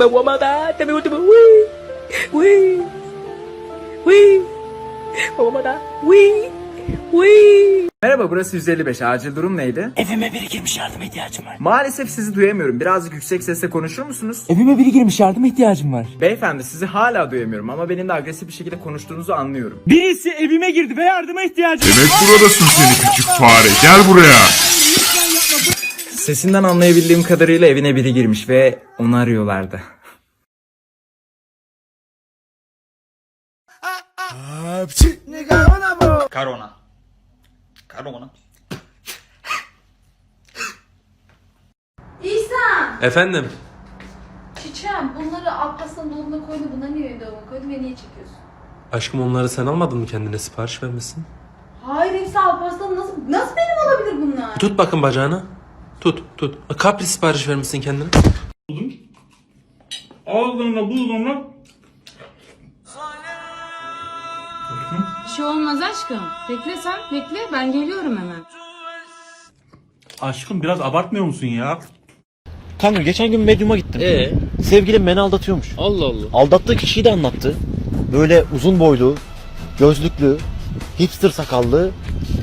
Me voy a matar, te me último. Uy, uy, uy. Me voy a matar. Uy, uy. Merhaba burası 155. Acil durum neydi? Evime biri girmiş yardıma ihtiyacım var. Maalesef sizi duyamıyorum. Birazcık yüksek sesle konuşur musunuz? Evime biri girmiş yardıma ihtiyacım var. Beyefendi sizi hala duyamıyorum ama benim de agresif bir şekilde konuştuğunuzu anlıyorum. Birisi evime girdi ve yardıma ihtiyacım var. Demek buradasın seni küçük fare. Gel buraya. Sesinden anlayabildiğim kadarıyla evine biri girmiş ve onu arıyorlardı. Karona. Karona. İhsan! Efendim? Çiçeğim bunları Alparslan'ın dolabına koydu. Bunları niye dolabına koydun ve niye çekiyorsun? Aşkım onları sen almadın mı kendine sipariş vermesin? Hayır hepsi Alparslan nasıl, nasıl benim olabilir bunlar? Tut bakın bacağını. Tut tut. Kapri sipariş vermişsin kendine. Ağzımla buzumla. Bir şey olmaz aşkım. Bekle sen, bekle. Ben geliyorum hemen. Aşkım biraz abartmıyor musun ya? Kanka geçen gün medyuma gittim. Ee? Sevgilim beni aldatıyormuş. Allah Allah. Aldattığı kişiyi de anlattı. Böyle uzun boylu, gözlüklü, hipster sakallı,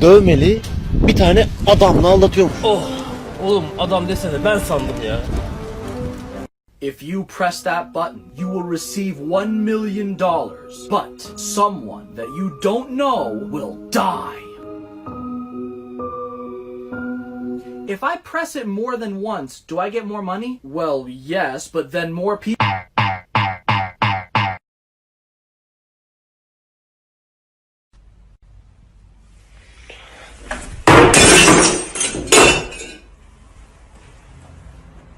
dövmeli bir tane adamla aldatıyormuş. Oh. Oğlum adam desene ben sandım ya. If you press that button, you will receive $1 million. But someone that you don't know will die. If I press it more than once, do I get more money? Well, yes, but then more people.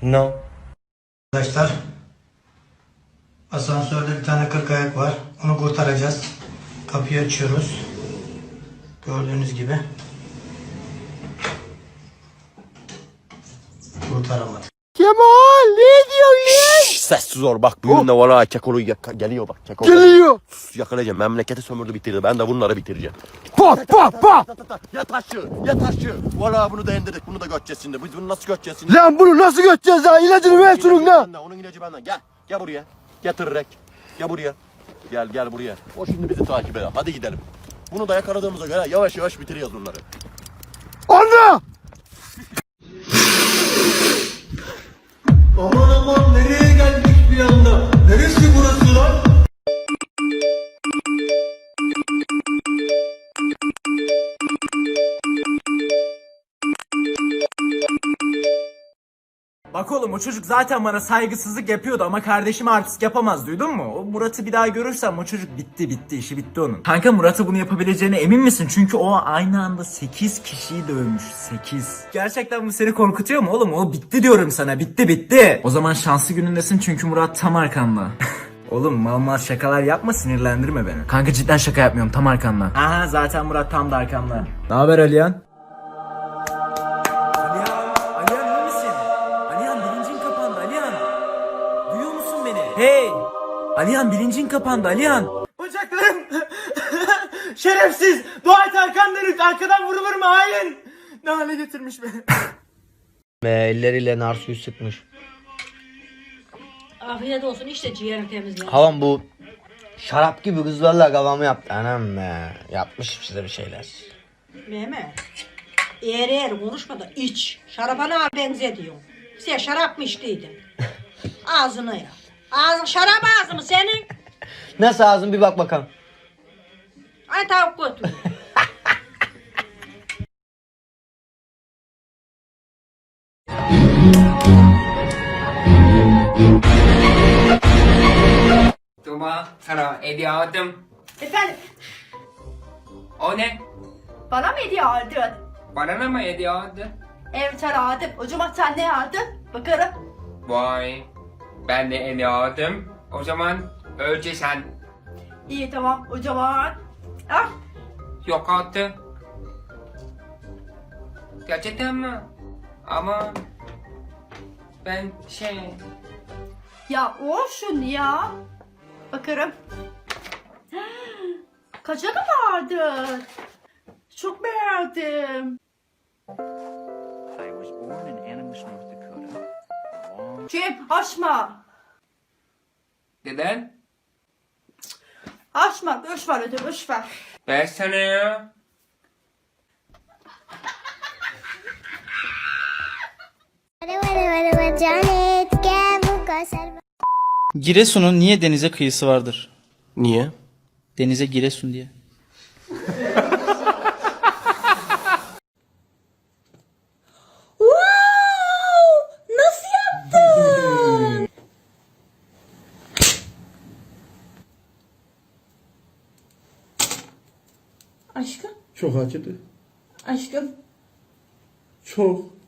No. Arkadaşlar asansörde bir tane kırk ayak var. Onu kurtaracağız. Kapıyı açıyoruz. Gördüğünüz gibi. Kurtaramadık. Sessiz ol bak bugün de valla kekolu geliyor bak. Kekolu. Geliyor. Sus, yakalayacağım memleketi sömürdü bitirdi ben de bunları bitireceğim. Pa pa pa. Ya taşı ya taşı. Valla bunu da indirdik bunu da göteceğiz şimdi. Biz bunu nasıl göteceğiz şimdi? Lan bunu nasıl göteceğiz ya ilacını ver şunun lan. Onun ilacı benden gel gel buraya. Getir Gel buraya. Gel gel buraya. O şimdi bizi takip eder. Hadi gidelim. Bunu da yakaladığımıza göre yavaş yavaş bitiriyoruz bunları. Anne! Bak oğlum o çocuk zaten bana saygısızlık yapıyordu ama kardeşime artist yapamaz duydun mu? O Murat'ı bir daha görürsem o çocuk bitti bitti işi bitti onun. Kanka Murat'ı bunu yapabileceğine emin misin? Çünkü o aynı anda 8 kişiyi dövmüş 8. Gerçekten bu seni korkutuyor mu oğlum? O bitti diyorum sana bitti bitti. O zaman şanslı günündesin çünkü Murat tam arkanda. Oğlum mal mal şakalar yapma sinirlendirme beni. Kanka cidden şaka yapmıyorum tam arkanda. Aha zaten Murat tam da arkamda. Ne haber Aliyan? Beni? Hey! Aliyan bilincin kapandı Aliyan. Bacaklarım. Şerefsiz. Dua et arkan dönük. Arkadan vurulur mu? Hayır. Ne hale getirmiş beni. Ve elleriyle nar suyu sıkmış. Afiyet olsun işte ciğerim temizle. Havam bu şarap gibi kızlarla kafamı yaptı. Anam be. Yapmış size bir şeyler. Mehmet. Eğer eğer konuşma da iç. Şarabana benzediyorsun. Sen şarap mı içtiydin? Ağzını ya. Ağzın şarap ağzı mı senin? Nasıl ağzın bir bak bakalım. Ay tavuk götür. Tuma sana hediye aldım. Efendim O ne? bana mı hediye aldın? Bana mı hediye aldın? Evet aldım. O zaman sen ne aldın? Bakarım. Vay. Ben de hediye aldım. O zaman önce sen İyi tamam o zaman. Ah yok attı. Gerçekten mi? Ama ben şey ya olsun ya. Bakarım. Kaça mı aldın? Çok beğendim. Cem açma. Neden? Açma boş ver öde boş ver. Versene ya. Giresun'un niye denize kıyısı vardır? Niye? Denize Giresun diye. Aşkım, Çok acıdı. aşkım. Çok.